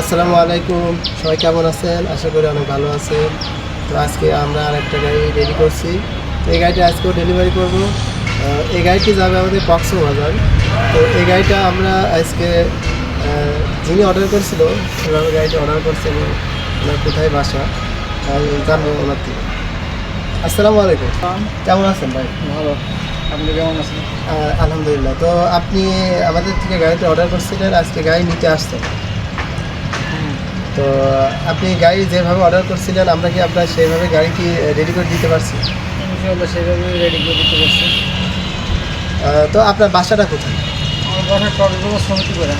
আসসালামু আলাইকুম। সবাই কেমন আছেন? আশা করি অনেক ভালো আছেন। তো আজকে আমরা আরেকটা গাড়ি রেডি করছি। তো এই গাড়িটা আজকেও ডেলিভারি করব। এই গাড়িটি যাবে আমাদের কক্সবাজার। তো এই গাড়িটা আমরা আজকে যিনি অর্ডার করেছিল সেভাবে গাড়িটা অর্ডার করছে এবং ওনার কোথায় বাসা জানব ওনার থেকে। আসসালামু আলাইকুম। কেমন আছেন ভাই? ভালো। আপনি কেমন আছেন? আলহামদুলিল্লাহ। তো আপনি আমাদের থেকে গাড়িটা অর্ডার করছিলেন আজকে গাড়ি নিতে আসছেন। তো আপনি গাড়ি যেভাবে অর্ডার করছিলেন আমরা কি আপনার সেইভাবে গাড়ি কি রেডি করে দিতে পারছি? ইনশাল্লাহ সেভাবে রেডি করে দিতে পারছি। তো আপনার বাসাটা কোথায়? আমার বাসা কক্সবাজার সমিতি করে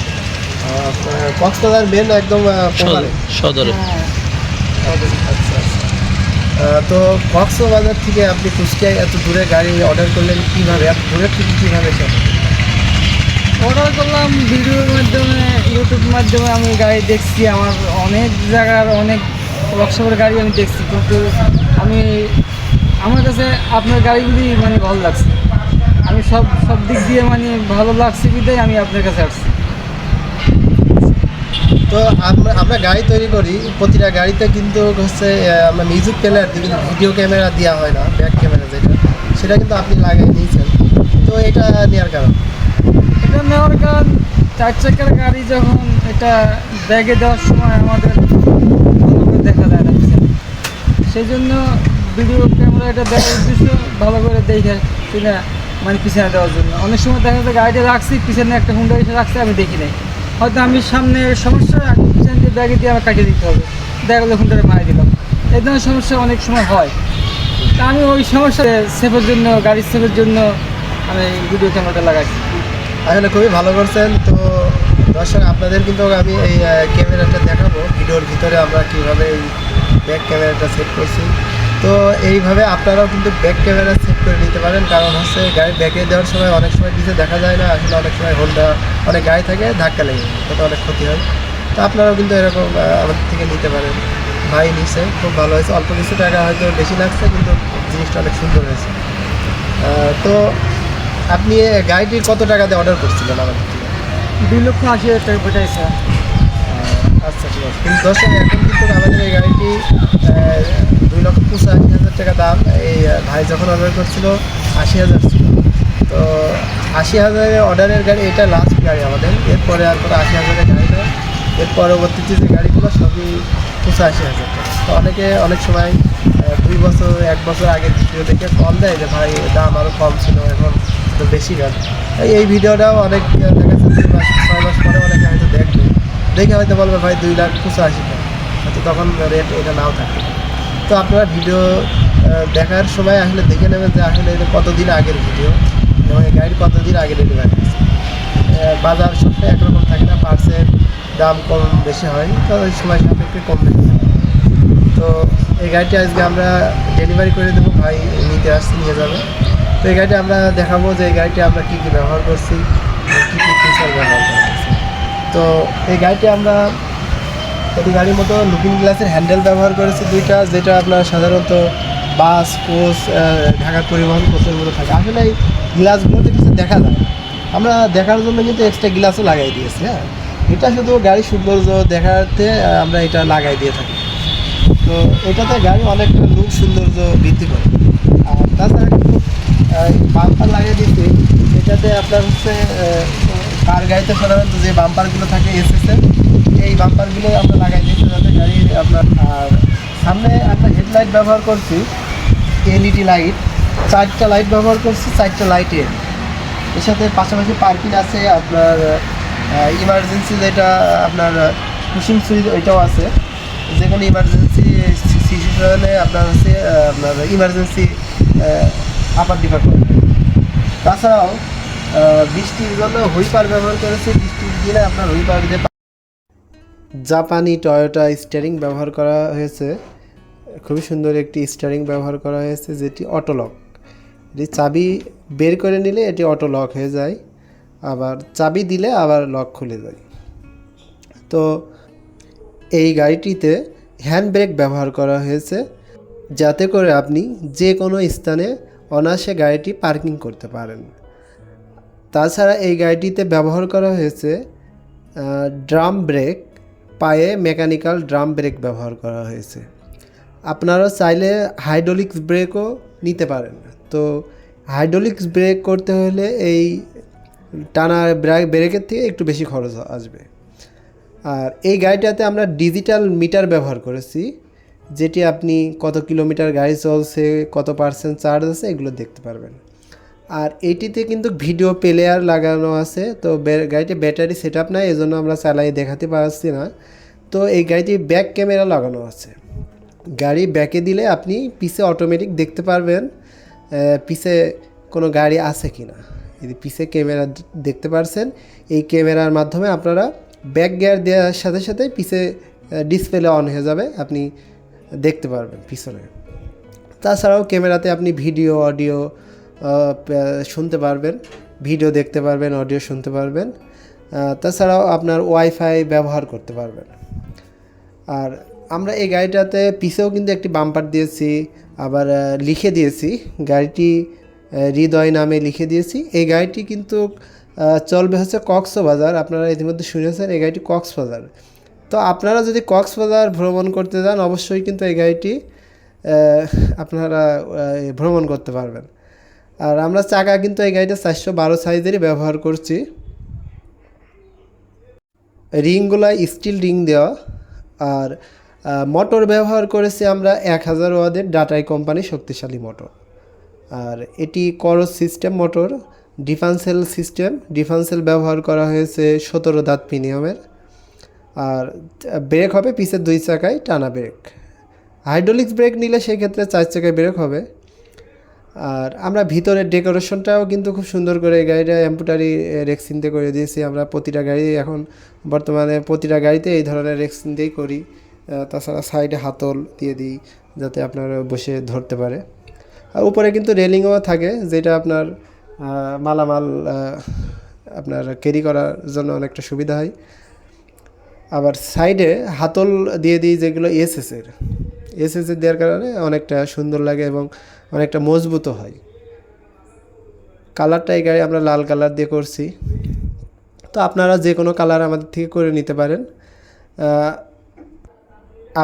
কক্সবাজার মেন একদম সদরে হ্যাঁ। আচ্ছা আচ্ছা। তো কক্সবাজার থেকে আপনি কুষ্টিয়ায় এত দূরে গাড়ি অর্ডার করলেন কীভাবে? এত দূরের থেকে কীভাবে অর্ডার করলাম ভিডিওর মাধ্যমে ইউটিউব মাধ্যমে আমি গাড়ি দেখছি, আমার অনেক জায়গার অনেক ওয়ার্কশপের গাড়ি আমি দেখছি, কিন্তু আমি, আমার কাছে আপনার গাড়িগুলি মানে ভালো লাগছে। আমি সব সব দিক দিয়ে মানে ভালো লাগছে বিধায় আমি আপনার কাছে আসছি। তো আমরা আমরা গাড়ি তৈরি করি, প্রতিটা গাড়িতে কিন্তু হচ্ছে আমরা মিউজিক প্লেয়ার দিই কিন্তু ভিডিও ক্যামেরা দেওয়া হয় না ব্যাক ক্যামেরা যেটা, সেটা কিন্তু আপনি লাগিয়ে নিয়েছেন। তো এটা নেওয়ার কারণ। নেওয়ার কারণ চার চাকার গাড়ি যখন এটা ব্যাগে দেওয়ার সময় আমাদের ভালো করে দেখা যায় না। সেই জন্য ভিডিও ক্যামেরা এটা দেওয়ার উদ্দেশ্য ভালো করে দেখে কিনা মানে পিছনে দেওয়ার জন্য। অনেক সময় দেখা যায় গাড়িটা রাখছি, পিছনে একটা হুন্ডা এসে রাখছে, আমি দেখি নাই। হয়তো আমি সামনে সমস্যা, আমি পিছনে দিয়ে ব্যাগে দিয়ে আমার কাটিয়ে দিতে হবে? দেখা গেলো হুন্ডাটা মারি দিলাম। এই ধরনের সমস্যা অনেক সময় হয়। তা আমি ওই সমস্যা সেফের জন্য, গাড়ির সেফের জন্য আমি ভিডিও ক্যামেরাটা লাগাইছি আসলে খুবই ভালো করছেন। তো দর্শক, আপনাদের কিন্তু আমি এই ক্যামেরাটা দেখাবো। ভিডিওর ভিতরে আমরা কীভাবে এই ব্যাক ক্যামেরাটা সেট করছি। তো এইভাবে আপনারাও কিন্তু ব্যাক ক্যামেরা সেট করে নিতে পারেন। কারণ হচ্ছে গাড়ি ব্যাকে দেওয়ার সময় অনেক সময় পিছিয়ে দেখা যায় না। আসলে অনেক সময় হোন্ডা অনেক গাড়ি থাকে, ধাক্কা লেগে তাতে অনেক ক্ষতি হয়। তো আপনারাও কিন্তু এরকম আমাদের থেকে নিতে পারেন। ভাই নিছে, খুব ভালো হয়েছে। অল্প কিছু টাকা হয়তো বেশি লাগছে, কিন্তু জিনিসটা অনেক সুন্দর হয়েছে। তো আপনি গাড়িটি কত টাকা দিয়ে অর্ডার করছিলেন আমাদের থেকে দুই লক্ষ আশি হাজার টাকা পেটাইছে আচ্ছা ঠিক আছে। কিন্তু দর্শক এখন কিন্তু আমাদের এই গাড়িটি দুই লক্ষ পঁচাশি হাজার টাকা দাম। এই ভাই যখন অর্ডার করছিল আশি হাজার ছিল। তো আশি হাজারের অর্ডারের গাড়ি এটা লাস্ট গাড়ি আমাদের। এরপরে আর কোনো আশি হাজারের গাড়ি নয় এর পরবর্তীতে যে গাড়িগুলো সবই পঁচাশি হাজার টাকা। তো অনেকে অনেক সময় দুই বছর এক বছর আগের ভিডিও দেখে কম দেয় যে ভাই দাম আরও কম ছিল এখন তো বেশি গাড়ি এই ভিডিওটাও অনেক ছয় মাস পরে অনেকে হয়তো দেখবে। দেখে হয়তো বলবে, ভাই, দুই লাখ পঁচাশি টাকা হয়তো তখন রেট এটা নাও থাকে তো আপনারা ভিডিও দেখার সময় আসলে দেখে নেবেন যে আসলে এটা কতদিন আগের ভিডিও এবং এই গাড়ির কতদিন আগে ডেলিভারি বাজার সবটাই একরকম থাকে না, পার্সের দাম কম বেশি হয়, তো ওই সময় সাপেক্ষে কম বেশি হয়। তো এই গাড়িটি আজকে আমরা ডেলিভারি করে দেবো, ভাই নিতে আসছে, নিয়ে যাবে। তো এই গাড়িটা আমরা দেখাবো যে এই গাড়িটি আমরা কী কী ব্যবহার করছি, কী কী ফিচার ব্যবহার করছি। তো এই গাড়িটি আমরা এটি গাড়ির মতো লুকিং গ্লাসের হ্যান্ডেল ব্যবহার করেছি দুইটা, যেটা আপনার সাধারণত বাস, কোচ ঢাকার পরিবহন কোচের মতো থাকে। আসলে এই গ্লাসগুলোতে কিছু দেখা যায়। আমরা দেখার জন্য কিন্তু এক্সট্রা গ্লাসও লাগাই দিয়েছি হ্যাঁ? এটা শুধু গাড়ির সৌন্দর্য দেখাতে আমরা এটা লাগাই দিয়ে থাকি। তো এটাতে গাড়ি অনেকটা লুক সৌন্দর্য বৃদ্ধি করে। আর তাছাড়া বাম্পার লাগিয়ে দিচ্ছি এটাতে আপনার হচ্ছে কার গাড়িতে সাধারণত যে বাম্পারগুলো থাকে এসএসের এই বাম্পারগুলো আমরা লাগাই দিচ্ছি যাতে গাড়ি আপনার, আর সামনে একটা হেডলাইট ব্যবহার করছি এলইডি লাইট চারটা লাইট ব্যবহার করছি, চারটা লাইটের এর। সাথে পাশাপাশি পার্কিং আছে, আপনার ইমার্জেন্সি যেটা, আপনার পুশিং সুইচ ওইটাও আছে। যে কোনো ইমার্জেন্সি সিচুয়েশনে আপনার হচ্ছে আপনার ইমার্জেন্সি আপার ডিপার করে তাছাড়াও বৃষ্টির জন্য হুইপার ব্যবহার করেছে, বৃষ্টির দিনে আপনার হুইপার দিতে জাপানি টয়োটা স্টিয়ারিং ব্যবহার করা হয়েছে। খুবই সুন্দর একটি স্টিয়ারিং ব্যবহার করা হয়েছে, যেটি অটোলক। এটি চাবি বের করে নিলে এটি অটো লক হয়ে যায়, আবার চাবি দিলে আবার লক খুলে যায়। তো এই গাড়িটিতে হ্যান্ড ব্রেক ব্যবহার করা হয়েছে, যাতে করে আপনি যে কোনো স্থানে অনায়াসে গাড়িটি পার্কিং করতে পারেন। তাছাড়া এই গাড়িটিতে ব্যবহার করা হয়েছে ড্রাম ব্রেক, পায়ে মেকানিক্যাল ড্রাম ব্রেক ব্যবহার করা হয়েছে। আপনারা চাইলে হাইড্রোলিক্স ব্রেকও নিতে পারেন। তো হাইড্রোলিক্স ব্রেক করতে হলে এই টানা ব্রেক ব্রেকের থেকে একটু বেশি খরচ আসবে। আর এই গাড়িটাতে আমরা ডিজিটাল মিটার ব্যবহার করেছি। যেটি আপনি কত কিলোমিটার গাড়ি চলছে, কত পার্সেন্ট চার্জ আছে, এগুলো দেখতে পারবেন। আর এইটিতে কিন্তু ভিডিও প্লেয়ার লাগানো আছে, তো গাড়িতে ব্যাটারি সেট আপ নাই, এজন্য আমরা চালাই দেখাতে পারছি না। তো এই গাড়িটি ব্যাক ক্যামেরা লাগানো আছে। গাড়ি ব্যাকে দিলে আপনি পিছে অটোমেটিক দেখতে পারবেন পিছে কোনো গাড়ি আছে কি না যদি পিছে ক্যামেরা দেখতে পারছেন, এই ক্যামেরার মাধ্যমে আপনারা ব্যাক গিয়ার দেওয়ার সাথে সাথে পিছে ডিসপ্লে অন হয়ে যাবে। আপনি দেখতে পারবেন পিছনে। তাছাড়াও ক্যামেরাতে আপনি ভিডিও, অডিও শুনতে পারবেন, ভিডিও দেখতে পারবেন, অডিও শুনতে পারবেন। তাছাড়াও আপনার ওয়াইফাই ব্যবহার করতে পারবেন। আর আমরা এই গাড়িটাতে পিছেও কিন্তু একটি বাম্পার দিয়েছি, আবার লিখে দিয়েছি। গাড়িটি হৃদয় নামে লিখে দিয়েছি। এই গাড়িটি কিন্তু চলবে হচ্ছে কক্সবাজার। আপনারা ইতিমধ্যে শুনেছেন, এই গাড়িটি কক্সবাজার। তো আপনারা যদি কক্সবাজার ভ্রমণ করতে যান, অবশ্যই কিন্তু এই গাড়িটি আপনারা ভ্রমণ করতে পারবেন। আর আমরা চাকা কিন্তু এই গাড়িটা চারশো বারো সাইজেরই ব্যবহার করছি। রিংগুলো স্টিল রিং দেওয়া। আর মোটর ব্যবহার করেছি আমরা এক হাজার ওয়াদের ডাটাই কোম্পানি শক্তিশালী মোটর। আর এটি করস সিস্টেম মোটর, ডিফান্সেল সিস্টেম। ডিফান্সেল ব্যবহার করা হয়েছে সতেরো দাঁত প্রিমিয়ামের আর ব্রেক হবে পিসের দুই চাকায়, টানা ব্রেক হাইড্রোলিক্স ব্রেক নিলে সেই ক্ষেত্রে চার চাকায় ব্রেক হবে। আর আমরা ভিতরের ডেকোরেশনটাও কিন্তু খুব সুন্দর করে এই গাড়িটা এম্পুটারি রেক্সিনতে করে দিয়েছি। আমরা প্রতিটা গাড়ি এখন বর্তমানে প্রতিটা গাড়িতে এই ধরনের রেক্সিন দিয়েই করি। তাছাড়া সাইডে হাতল দিয়ে দিই যাতে আপনারা বসে ধরতে পারে। আর উপরে কিন্তু রেলিংও থাকে, যেটা আপনার মালামাল আপনার ক্যারি করার জন্য অনেকটা সুবিধা হয়। আবার সাইডে হাতল দিয়ে দিই যেগুলো এসএসের এসএসের দেওয়ার কারণে অনেকটা সুন্দর লাগে এবং অনেকটা মজবুতও হয়। কালারটা এই গাড়ি আমরা লাল কালার দিয়ে করছি। তো আপনারা যে কোনো কালার আমাদের থেকে করে নিতে পারেন।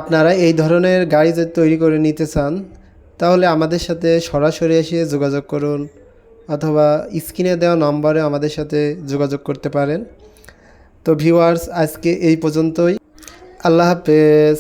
আপনারা এই ধরনের গাড়ি যদি তৈরি করে নিতে চান, তাহলে আমাদের সাথে সরাসরি এসে যোগাযোগ করুন, অথবা স্ক্রিনে দেওয়া নম্বরে আমাদের সাথে যোগাযোগ করতে পারেন। তো ভিউয়ার্স আজকে এই পর্যন্তই। আল্লাহ হাফেজ।